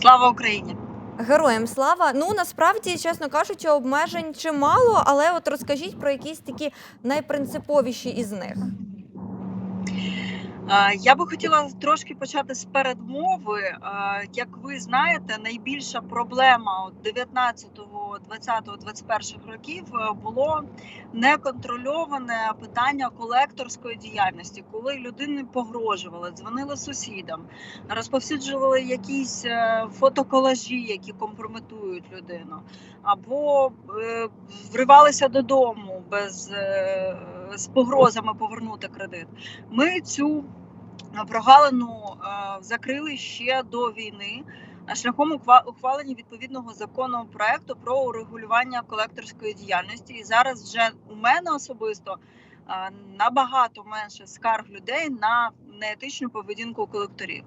Слава Україні! Героям слава. Ну насправді, чесно кажучи, обмежень чимало, але от розкажіть про якісь такі найпринциповіші із них. Я би хотіла трошки почати з передмови. Як ви знаєте, найбільша проблема от 19, 20, 21 років е, було неконтрольоване питання колекторської діяльності, коли людини погрожували, дзвонили сусідам, розповсюджували якісь е, фотоколажі, які компрометують людину, або е, вривалися додому без з погрозами повернути кредит. Ми цю прогалину е, закрили ще до війни е, шляхом ухва- ухвалення відповідного законопроекту про урегулювання колекторської діяльності. І зараз вже у мене особисто е, набагато менше скарг людей на неетичну поведінку колекторів.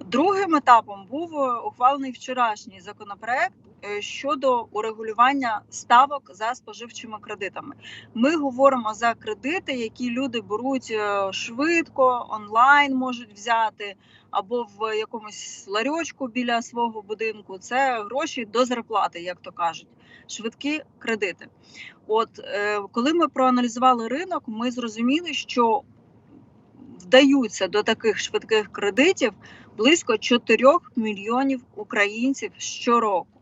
Другим етапом був е, ухвалений вчорашній законопроект е, щодо урегулювання ставок за споживчими кредитами. Ми говоримо за кредити, які люди беруть е, швидко, онлайн можуть взяти, або в якомусь ларьочку біля свого будинку. Це гроші до зарплати, як то кажуть, швидкі кредити. От е, коли ми проаналізували ринок, ми зрозуміли, що вдаються до таких швидких кредитів близько 4 мільйонів українців щороку.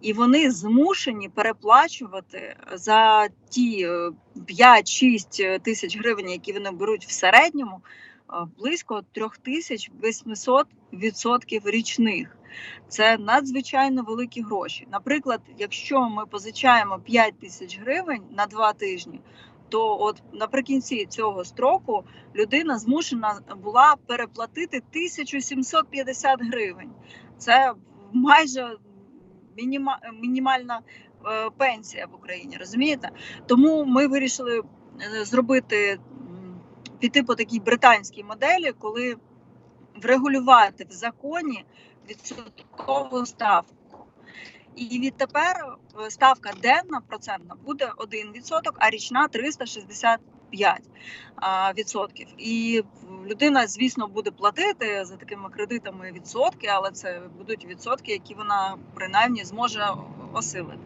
І вони змушені переплачувати за ті е, 5-6 тисяч гривень, які вони беруть в середньому, е, близько 3800 відсотків річних. Це надзвичайно великі гроші. Наприклад, якщо ми позичаємо 5 тисяч гривень на 2 тижні, то от наприкінці цього строку людина змушена була переплатити 1750 гривень. Це майже мініма, мінімальна е, пенсія в Україні. Розумієте? Тому ми вирішили е, зробити піти по такій британській моделі, коли врегулювати в законі відсоткову ставку. І відтепер е, ставка денна процентна буде 1%, а річна 360 5%. І людина, звісно, буде платити за такими кредитами відсотки, але це будуть відсотки, які вона принаймні зможе осилити.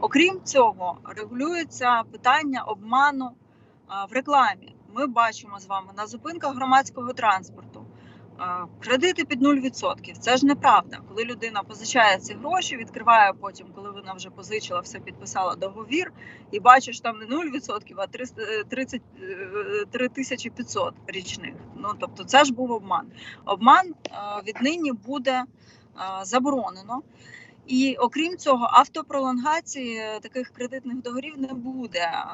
Окрім цього, регулюється питання обману в рекламі. Ми бачимо з вами на зупинках громадського транспорту. Кредити під 0%. Це ж неправда. Коли людина позичає ці гроші, відкриває потім, коли вона вже позичила, все підписала договір, і бачиш там не 0%, а 300, е, 30, е, 3500 річних. Ну тобто, це ж був обман. Обман е, віднині буде заборонено. І окрім цього, автопролонгації таких кредитних договорів не буде.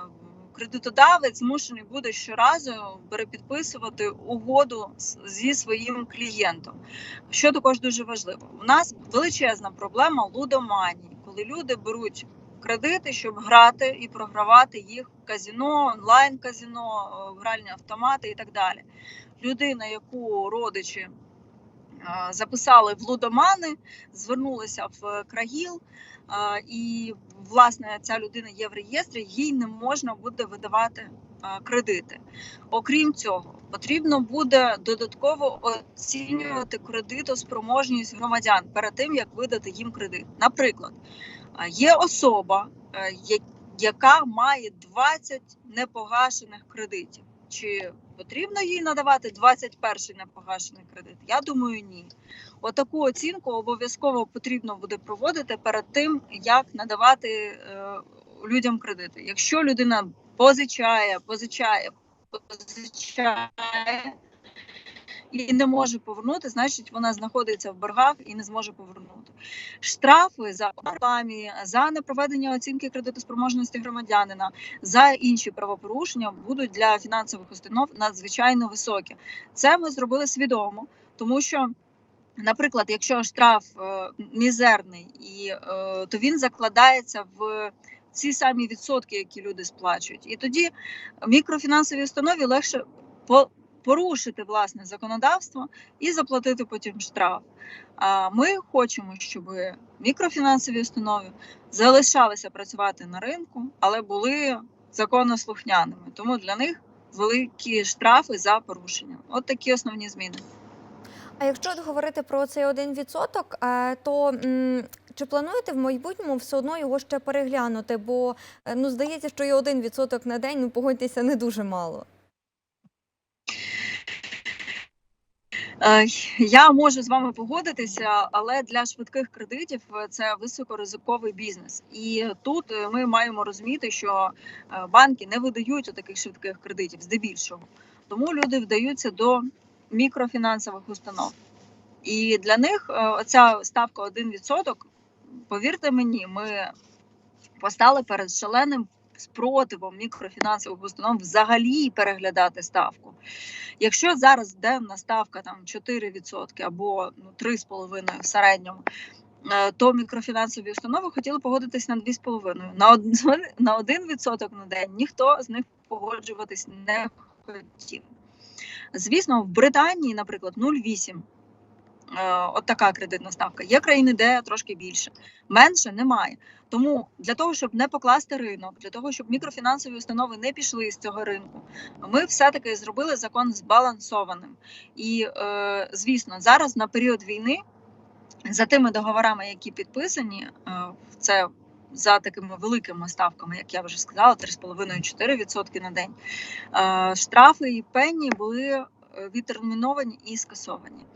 Кредитодавець змушений буде щоразу перепідписувати угоду зі своїм клієнтом. Що також дуже важливо, у нас величезна проблема лудоманії, коли люди беруть кредити, щоб грати і програвати їх в казіно, онлайн казіно, е, гральні автомати і так далі. Людина, яку родичі записали в лудомани, звернулися в країл, е, і власне ця людина є в реєстрі, їй не можна буде видавати е, кредити. Окрім цього, потрібно буде додатково оцінювати кредитоспроможність громадян перед тим, як видати їм кредит. Наприклад, е, є особа, е, яка має 20 непогашених кредитів. Чи потрібно їй надавати 21 непогашений кредит? Я думаю, ні. Отаку оцінку обов'язково потрібно буде проводити перед тим, як надавати е, людям кредити. Якщо людина позичає, позичає, позичає і не може повернути, значить вона знаходиться в боргах і не зможе повернути. Штрафи за рекламі, за непроведення оцінки кредитоспроможності громадянина, за інші правопорушення будуть для фінансових установ надзвичайно високі. Це ми зробили свідомо, тому що. Наприклад, якщо штраф е, мізерний, і е, то він закладається в ці самі відсотки, які люди сплачують, і тоді мікрофінансовій установі легше по- порушити власне законодавство і заплатити потім штраф. А ми хочемо, щоб мікрофінансові установи залишалися працювати на ринку, але були законослухняними. Тому для них великі штрафи за порушення. От такі основні зміни. А якщо говорити про цей 1%, е, то чи плануєте в майбутньому все одно його ще переглянути? Бо е, ну здається, що і 1% на день, ну погодьтеся, не дуже мало. Я можу з вами погодитися, але для швидких кредитів е, це високоризиковий бізнес. І тут е, ми маємо розуміти, що е, банки не видають таких швидких кредитів здебільшого. Тому люди вдаються до мікрофінансових установ. І для них е, ця ставка 1%, повірте мені, ми постали перед шаленим спротивом мікрофінансових установ взагалі переглядати ставку. Якщо зараз денна ставка там 4% або ну, 3,5% в середньому, е, то мікрофінансові установи хотіли погодитись на 2,5%. На один, на 1% на день ніхто з них погоджуватись не хотів. Звісно, в Британії, наприклад, 0,8%. Е, От така кредитна ставка. Є країни, де трошки більше, менше немає. Тому для того, щоб не покласти ринок, для того, щоб мікрофінансові установи не пішли з цього ринку, ми все-таки зробили закон збалансованим. І, е, звісно, зараз на період війни, за тими договорами, які підписані, е, це за такими великими ставками, як я вже сказала, 3,5-4% на день. Штрафи і пені були відтерміновані і скасовані.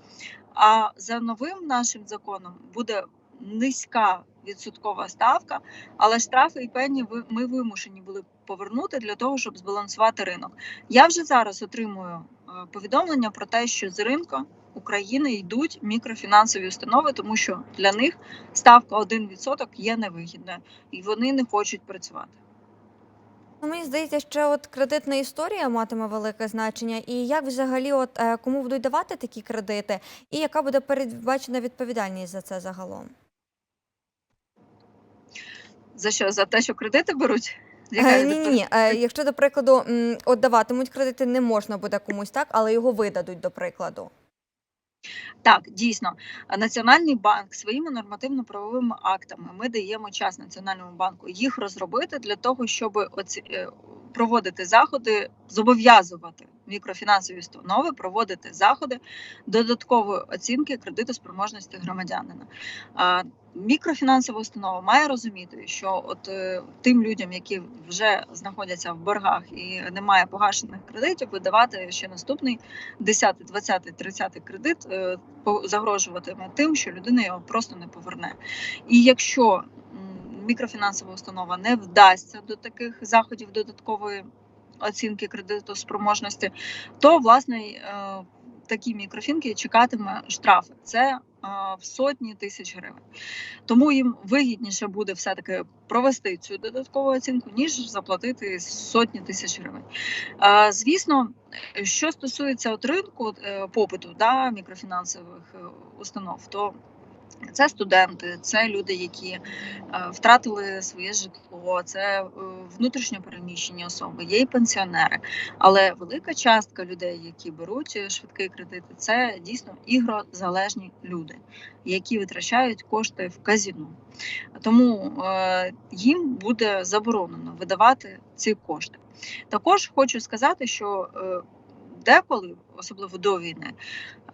А за новим нашим законом буде низька відсоткова ставка, але штрафи і пені ми вимушені були повернути для того, щоб збалансувати ринок. Я вже зараз отримую е, повідомлення про те, що з ринку України йдуть мікрофінансові установи, тому що для них ставка 1% є невигідною і вони не хочуть працювати. Ну, мені здається, що от кредитна історія матиме велике значення, і як взагалі, от е, кому будуть давати такі кредити, і яка буде передбачена відповідальність за це загалом? За що? За те, що кредити беруть? Яка ні, ні, ні. Якщо, до прикладу, от даватимуть кредити, не можна буде комусь так, але його видадуть, до прикладу. Так, дійсно, Національний банк своїми нормативно-правовими актами ми даємо час Національному банку їх розробити для того, щоб оці, е, проводити заходи, зобов'язувати мікрофінансові установи проводити заходи додаткової оцінки кредитоспроможності громадянина. Мікрофінансова установа має розуміти, що от е, тим людям, які вже знаходяться в боргах і немає погашених кредитів, видавати ще наступний 10, 20, 30 кредит е, загрожуватиме тим, що людина його просто не поверне. І якщо мікрофінансова установа не вдасться до таких заходів додаткової оцінки кредитоспроможності, то власне е, такі мікрофінки чекатиме штрафи. Це е, в сотні тисяч гривень. Тому їм вигідніше буде все-таки провести цю додаткову оцінку, ніж заплатити сотні тисяч гривень. Е, Звісно, що стосується от ринку попиту да, мікрофінансових установ, то це студенти, це люди, які е, втратили своє житло, це е, внутрішньо переміщені особи, є і пенсіонери. Але велика частка людей, які беруть швидкі кредити, це дійсно ігрозалежні люди, які витрачають кошти в казіно. Тому е, їм буде заборонено видавати ці кошти. Також хочу сказати, що деколи, особливо до війни,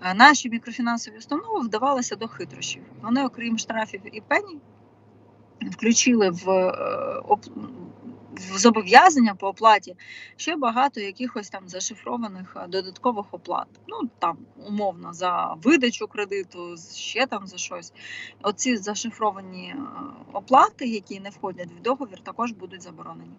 е, наші мікрофінансові установи вдавалися до хитрощів. Вони, окрім штрафів і пені, включили в, е, в зобов'язання по оплаті ще багато якихось там зашифрованих е, додаткових оплат. Ну там умовно за видачу кредиту, ще там за щось. Оці зашифровані оплати, які не входять в договір, також будуть заборонені.